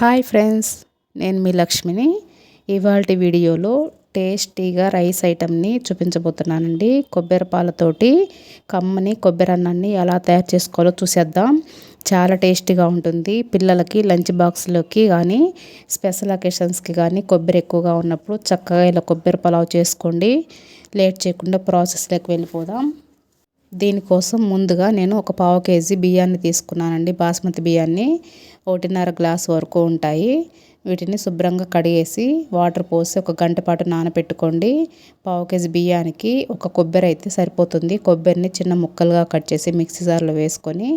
Hi friends నేను మీ లక్ష్మిని. ఇవాళ వీడియోలో టేస్టీగా రైస్ ఐటమ్ని చూపించబోతున్నానండి. కొబ్బరి పాలతోటి కమ్మని కొబ్బరి అన్నాన్ని ఎలా తయారు చేసుకోవాలో చూసేద్దాం. చాలా టేస్టీగా ఉంటుంది. పిల్లలకి లంచ్ బాక్స్లోకి కానీ స్పెషల్ అకేషన్స్కి కానీ కొబ్బరి ఎక్కువగా ఉన్నప్పుడు చక్కగా ఇలా కొబ్బరి పలావ్ చేసుకోండి. లేట్ చేయకుండా ప్రాసెస్లోకి వెళ్ళిపోదాం. దీనికోసం ముందుగా నేను ఒక పావు కేజీ బియ్యాన్ని తీసుకున్నానండి. బాస్మతి బియ్యాన్ని ఒకటిన్నర గ్లాస్ వరకు ఉంటాయి. వీటిని శుభ్రంగా కడిగేసి వాటర్ పోసి ఒక గంట పాటు నానబెట్టుకోండి పావు కేజీ బియ్యానికి ఒక కొబ్బరి అయితే సరిపోతుంది. కొబ్బరిని చిన్న ముక్కలుగా కట్ చేసి మిక్సీ జార్లో వేసుకొని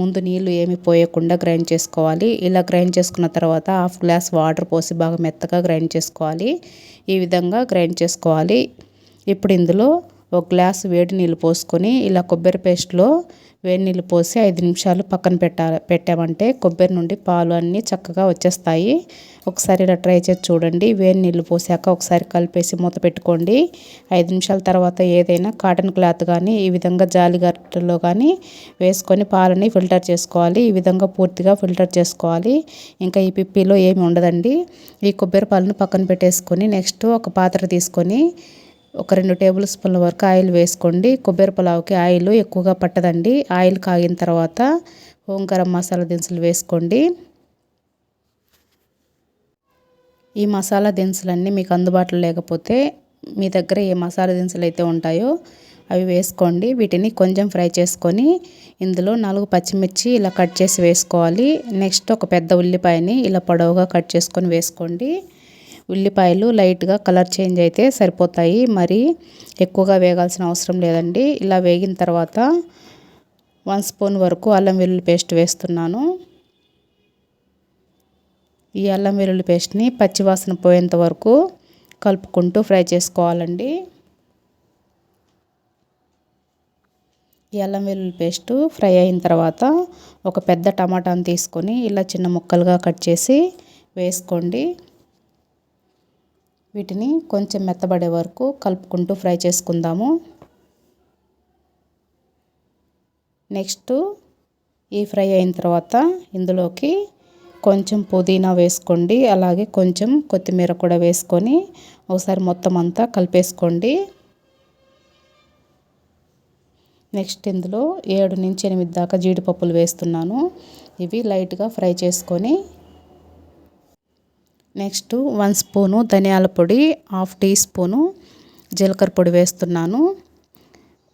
ముందు నీళ్ళు ఏమి పోయకుండా గ్రైండ్ చేసుకోవాలి. ఇలా గ్రైండ్ చేసుకున్న తర్వాత హాఫ్ గ్లాస్ వాటర్ పోసి బాగా మెత్తగా గ్రైండ్ చేసుకోవాలి. ఈ విధంగా గ్రైండ్ చేసుకోవాలి. ఇప్పుడు ఇందులో ఒక గ్లాస్ వేడి నీళ్ళు పోసుకొని ఇలా కొబ్బరి పేస్ట్లో వేడి నీళ్ళు పోసి ఐదు నిమిషాలు పక్కన పెట్టాలి పెట్టామంటే కొబ్బరి నుండి పాలు అన్నీ చక్కగా వచ్చేస్తాయి. ఒకసారి ఇలా ట్రై చేసి చూడండి. వేడి నీళ్ళు పోసాక ఒకసారి కలిపేసి మూత పెట్టుకోండి. ఐదు నిమిషాల తర్వాత ఏదైనా కాటన్ క్లాత్ కానీ ఈ విధంగా జాలిగట్టలో కానీ వేసుకొని పాలని ఫిల్టర్ చేసుకోవాలి. ఈ విధంగా పూర్తిగా ఫిల్టర్ చేసుకోవాలి. ఇంకా ఈ పిప్పిలో ఏమి ఉండదండి. ఈ కొబ్బరి పాలను పక్కన పెట్టేసుకొని నెక్స్ట్ ఒక పాత్ర తీసుకొని ఒక రెండు టేబుల్ స్పూన్ల వరకు ఆయిల్ వేసుకోండి. కొబ్బరి పులావ్కి ఆయిల్ ఎక్కువగా పట్టదండి. ఆయిల్ కాగిన తర్వాత హోం గరం మసాలా దినుసులు వేసుకోండి. ఈ మసాలా దినుసులన్నీ మీకు అందుబాటులో లేకపోతే మీ దగ్గర ఏ మసాలా దినుసులు అయితే ఉంటాయో అవి వేసుకోండి. వీటిని కొంచెం ఫ్రై చేసుకొని ఇందులో నాలుగు పచ్చిమిర్చి ఇలా కట్ చేసి వేసుకోవాలి. నెక్స్ట్ ఒక పెద్ద ఉల్లిపాయని ఇలా పొడవుగా కట్ చేసుకొని వేసుకోండి. ఉల్లిపాయలు లైట్గా కలర్ చేంజ్ అయితే సరిపోతాయి. మరి ఎక్కువగా వేగాల్సిన అవసరం లేదండి. ఇలా వేగిన తర్వాత వన్ స్పూన్ వరకు అల్లం వెల్లుల్లి పేస్ట్ వేస్తున్నాను. ఈ అల్లం వెల్లుల్లి పేస్ట్ని పచ్చివాసన పోయేంత వరకు కలుపుకుంటూ ఫ్రై చేసుకోవాలండి. ఈ అల్లం వెల్లుల్లి పేస్ట్ ఫ్రై అయిన తర్వాత ఒక పెద్ద టమాటాను తీసుకొని ఇలా చిన్న ముక్కలుగా కట్ చేసి వేసుకోండి. వీటిని కొంచెం మెత్తబడే వరకు కలుపుకుంటూ ఫ్రై చేసుకుందాము. నెక్స్ట్ ఈ ఫ్రై అయిన తర్వాత ఇందులోకి కొంచెం పుదీనా వేసుకోండి. అలాగే కొంచెం కొత్తిమీర కూడా వేసుకొని ఒకసారి మొత్తం అంతా కలిపేసుకోండి. నెక్స్ట్ ఇందులో ఏడు నుంచి ఎనిమిది దాకా జీడిపప్పులు వేస్తున్నాను. ఇవి లైట్గా ఫ్రై చేసుకొని నెక్స్ట్ వన్ స్పూను ధనియాల పొడి హాఫ్ టీ స్పూను జీలకర్ర పొడి వేస్తున్నాను.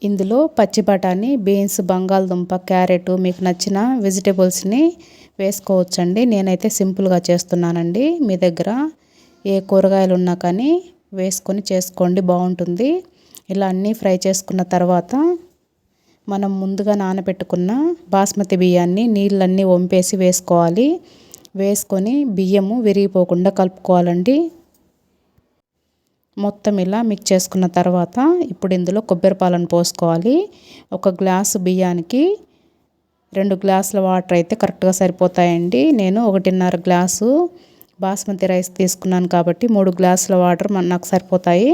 ఇందులో పచ్చి బఠానీ బీన్స్ బంగాళదుంప క్యారెట్ మీకు నచ్చిన వెజిటేబుల్స్ని వేసుకోవచ్చండి. నేనైతే సింపుల్గా చేస్తున్నానండి. మీ దగ్గర ఏ కూరగాయలు ఉన్నా కానీ వేసుకొని చేసుకోండి బాగుంటుంది. ఇలా అన్నీ ఫ్రై చేసుకున్న తర్వాత మనం ముందుగా నానబెట్టుకున్న బాస్మతి బియ్యాన్ని నీళ్ళన్నీ వంపేసి వేసుకోవాలి. వేసుకొని బియ్యము విరిగిపోకుండా కలుపుకోవాలండి. మొత్తం ఇలా మిక్స్ చేసుకున్న తర్వాత ఇప్పుడు ఇందులో కొబ్బరి పాలను పోసుకోవాలి. ఒక గ్లాసు బియ్యానికి రెండు గ్లాసుల వాటర్ అయితే కరెక్ట్గా సరిపోతాయండి. నేను ఒకటిన్నర గ్లాసు బాస్మతి రైస్ తీసుకున్నాను కాబట్టి మూడు గ్లాసుల వాటర్ నాకు సరిపోతాయి.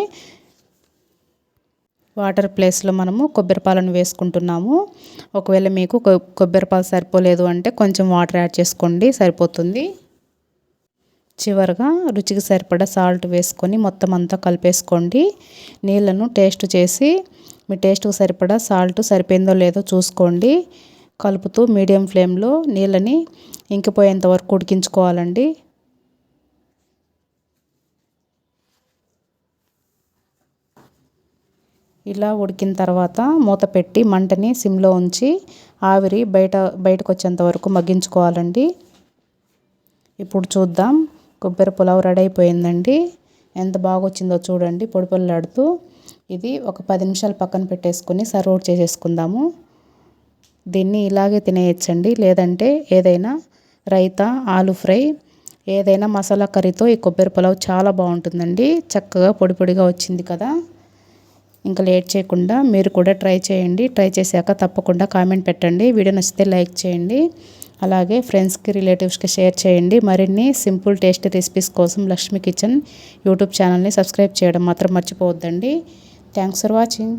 వాటర్ ప్లేస్లో మనము కొబ్బరి పాలను వేసుకుంటున్నాము. ఒకవేళ మీకు కొబ్బరి పాలు సరిపోలేదు అంటే కొంచెం వాటర్ యాడ్ చేసుకోండి సరిపోతుంది. చివరగా రుచికి సరిపడా సాల్ట్ వేసుకొని మొత్తం అంతా కలిపేసుకోండి. నీళ్ళను టేస్ట్ చేసి మీ టేస్ట్కి సరిపడా సాల్ట్ సరిపోయిందో లేదో చూసుకోండి. కలుపుతూ మీడియం ఫ్లేమ్లో నీళ్ళని ఇంకిపోయేంత వరకు ఉడికించుకోవాలండి. ఇలా ఉడికిన తర్వాత మూత పెట్టి మంటని సిమ్లో ఉంచి ఆవిరి బయట బయటకు వచ్చేంత వరకు మగ్గించుకోవాలండి. ఇప్పుడు చూద్దాం కొబ్బరి పులావ్ రెడీ అయిపోయిందండి. ఎంత బాగా వచ్చిందో చూడండి పొడి పొల్లాడుతూ ఇది ఒక పది నిమిషాలు పక్కన పెట్టేసుకొని సర్వ్ చేసేసుకుందాము. దీన్ని ఇలాగే తినేయచ్చండి. లేదంటే ఏదైనా రైతా ఆలు ఫ్రై ఏదైనా మసాలా కర్రీతో ఈ కొబ్బరి పులావ్ చాలా బాగుంటుందండి. చక్కగా పొడి పొడిగా వచ్చింది కదా. ఇంకా లేట్ చేయకుండా మీరు కూడా ట్రై చేయండి. ట్రై చేశాక తప్పకుండా కామెంట్ పెట్టండి. వీడియో నచ్చితే లైక్ చేయండి. అలాగే ఫ్రెండ్స్కి రిలేటివ్స్కి షేర్ చేయండి. మరిన్ని సింపుల్ టేస్ట్ రెసిపీస్ కోసం లక్ష్మీ కిచెన్ యూట్యూబ్ ఛానల్ని సబ్స్క్రైబ్ చేయడం మాత్రం మర్చిపోవద్దండి. Thanks for watching.